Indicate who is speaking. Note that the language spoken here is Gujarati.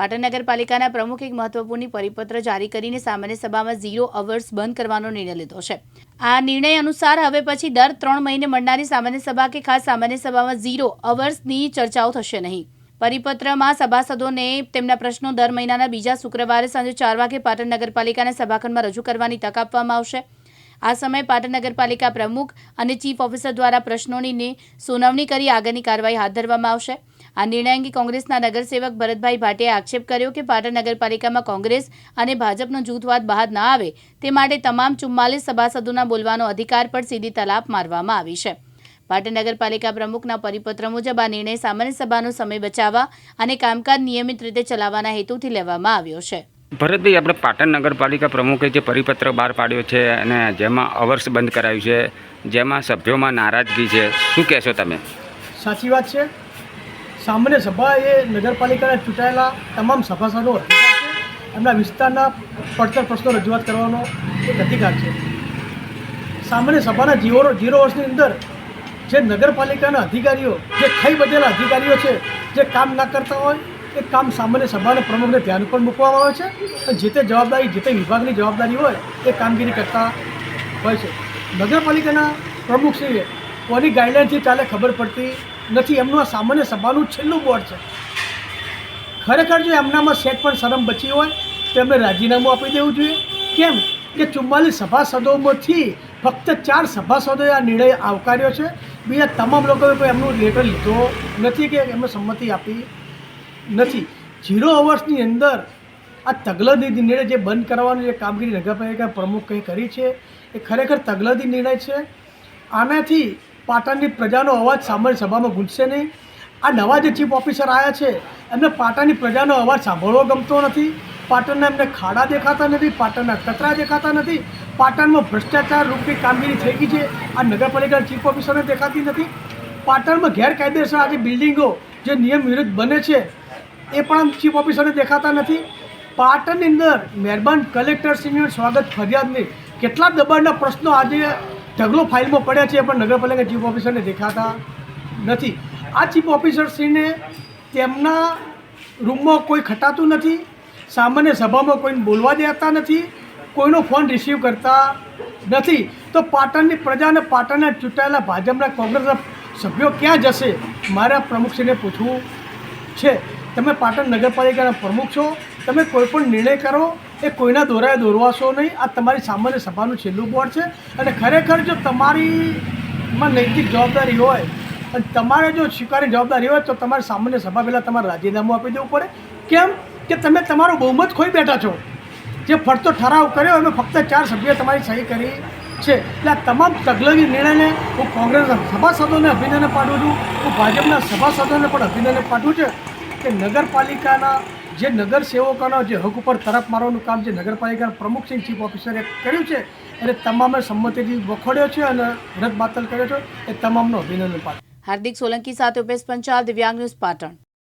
Speaker 1: પાટણ નગરપાલિકાના પ્રમુખ એક મહત્વપૂર્ણ પરિપત્ર જારી કરીને સામાન્ય સભામાં ઝીરો અવર્સ બંધ કરવાનો નિર્ણય લીધો છે. આ નિર્ણય અનુસાર હવે પછી દર ત્રણ મહિને મળનારી સામાન્ય સભા કે ખાસ સામાન્ય સભામાં ઝીરો અવર્સની ચર્ચાઓ થશે નહીં. પરિપત્રમાં સભાસદોને તેમના પ્રશ્નો દર મહિનાના બીજા શુક્રવારે સાંજે ચાર વાગે પાટણ નગરપાલિકાના સભાખંડમાં રજૂ કરવાની તક આપવામાં આવશે. આ સમયે પાટણ નગરપાલિકા પ્રમુખ અને ચીફ ઓફિસર દ્વારા પ્રશ્નોની સુનાવણી કરી આગળની કાર્યવાહી હાથ ધરવામાં આવશે. આ નિર્ણય અંગે કોંગ્રેસના નગરસેવક ભરતભાઈ ભાટિયાએ આક્ષેપ કર્યો કે પાટણ નગરપાલિકામાં કોંગ્રેસ અને ભાજપનો જૂથવાદ બહાર ના આવે તે માટે તમામ ચુમ્માલીસ સભાસદોના બોલવાનો અધિકાર પર સીધી તલાપ મારવામાં આવી છે. પાટણ નગરપાલિકા પ્રમુખના પરિપત્ર મુજબ આ નિર્ણય સામાન્ય સભાનો સમય બચાવવા અને કામકાજ નિયમિત રીતે ચલાવવાના હેતુથી લેવામાં આવ્યો છે.
Speaker 2: ભરતભાઈ આપણે પાટણ નગરપાલિકા પ્રમુખે જે પરિપત્ર બહાર પાડ્યો છે અને જેમાં અવર્સ બંધ કરાયું છે જેમાં સભ્યોમાં નારાજગી છે શું કહેશો તમે?
Speaker 3: સાચી વાત છે. સામાન્ય સભા એ નગરપાલિકાના ચૂંટાયેલા તમામ સભાસદો એમના વિસ્તારના પડતર પ્રશ્નો રજૂઆત કરવાનો એક અધિકાર છે. સામાન્ય સભાના જીરો જીરો વર્ષની અંદર જે નગરપાલિકાના અધિકારીઓ, જે થઈ બધેલા અધિકારીઓ છે, જે કામ ના કરતા હોય, એ કામ સામાન્ય સભાના પ્રમુખને ધ્યાન પર મૂકવામાં આવે છે અને જે તે જવાબદારી, જે તે વિભાગની જવાબદારી હોય, એ કામગીરી કરતા હોય છે. નગરપાલિકાના પ્રમુખશ્રીએ કોની ગાઈડલાઇનથી ચાલે ખબર પડતી નથી, એમનું આ સામાન્ય સભાનું છેલ્લું બોર્ડ છે. ખરેખર જો એમનામાં સેટ પણ શરમ બચી હોય, તો એમને રાજીનામું આપી દેવું જોઈએ. કેમ કે ચુમ્માલીસ સભાસદોમાંથી ફક્ત ચાર સભાસદોએ આ નિર્ણય આવકાર્યો છે. બીજા તમામ લોકોએ કોઈ એમનું લેટર લીધો નથી કે એમને સંમતિ આપી નથી. ઝીરો અવર્સની અંદર આ તગલદી નિર્ણય જે બંધ કરવાનું, જે કામગીરી નગરપાલિકા કંઈ કરી છે, એ ખરેખર તગલદી નિર્ણય છે. આનાથી પાટણની પ્રજાનો અવાજ સામાન્ય સભામાં ગુંજશે નહીં. આ નવા જે ચીફ ઓફિસર આવ્યા છે, એમને પાટણની પ્રજાનો અવાજ સાંભળવો ગમતો નથી. પાટણના એમને ખાડા દેખાતા નથી, પાટણના કચરા દેખાતા નથી. પાટણમાં ભ્રષ્ટાચાર રૂપી કામગીરી થઈ ગઈ છે. આ નગરપાલિકાના ચીફ ઓફિસરને દેખાતી નથી. પાટણમાં ગેરકાયદેસર આજે બિલ્ડિંગો જે નિયમ વિરુદ્ધ બને છે, એ પણ ચીફ ઓફિસરને દેખાતા નથી. પાટણની અંદર મહેરબાન કલેક્ટરશ્રીનું સ્વાગત ફરિયાદની કેટલા દબાણના પ્રશ્નો આજે ઢગલો ફાઇલમાં પડ્યા છે પણ નગરપાલિકા ચીફ ઓફિસરને દેખાતા નથી. આ ચીફ ઓફિસરશ્રીને તેમના રૂમમાં કોઈ ખટાતું નથી, સામાન્ય સભામાં કોઈને બોલવા દેતા નથી, કોઈનો ફોન રિસીવ કરતા નથી. તો પાટણની પ્રજા અને પાટણના ચૂંટાયેલા ભાજપના કોંગ્રેસના સભ્યો ક્યાં જશે? મારા પ્રમુખશ્રીને પૂછવું છે. તમે પાટણ નગરપાલિકાના પ્રમુખ છો. તમે કોઈ પણ નિર્ણય કરો. એ કોઈના દોરાએ દોરવાશો નહીં. આ તમારી સામાન્ય સભાનું છેલ્લું બોર્ડ છે. અને ખરેખર જો તમારીમાં નૈતિક જવાબદારી હોય, અને તમારે જો સ્વીકારી જવાબદારી હોય, તો તમારે સામાન્ય સભા પહેલાં તમારે રાજીનામું આપી દેવું પડે. કેમ? કે તમે તમારો બહુમત ખોઈ બેઠા છો. જે ફરતો ઠરાવ કર્યો, એમાં ફક્ત ચાર સભ્યોએ તમારી સહી કરી છે. એટલે આ તમામ તગલગી નિર્ણયને હું કોંગ્રેસના સભાસદોને અભિનંદન પાઠવું છું. હું ભાજપના સભાસદોને પણ અભિનંદન પાઠવું છે કે નગરપાલિકાના જે નગર સેવકોના જે હક ઉપર તરફ મારવાનું કામ જે નગરપાલિકાના પ્રમુખ સિંહ ચીફ ઓફિસરે કર્યું છે, એને તમામે સંમતિથી વખોડ્યો છે અને રદ બાતલ કર્યો છે, એ તમામનો અભિનંદન પાઠવું
Speaker 1: હાર્દિક સોલંકી સાથે ઉપેશ પંચાલ, દિવ્યાંગ ન્યૂઝ પાટણ.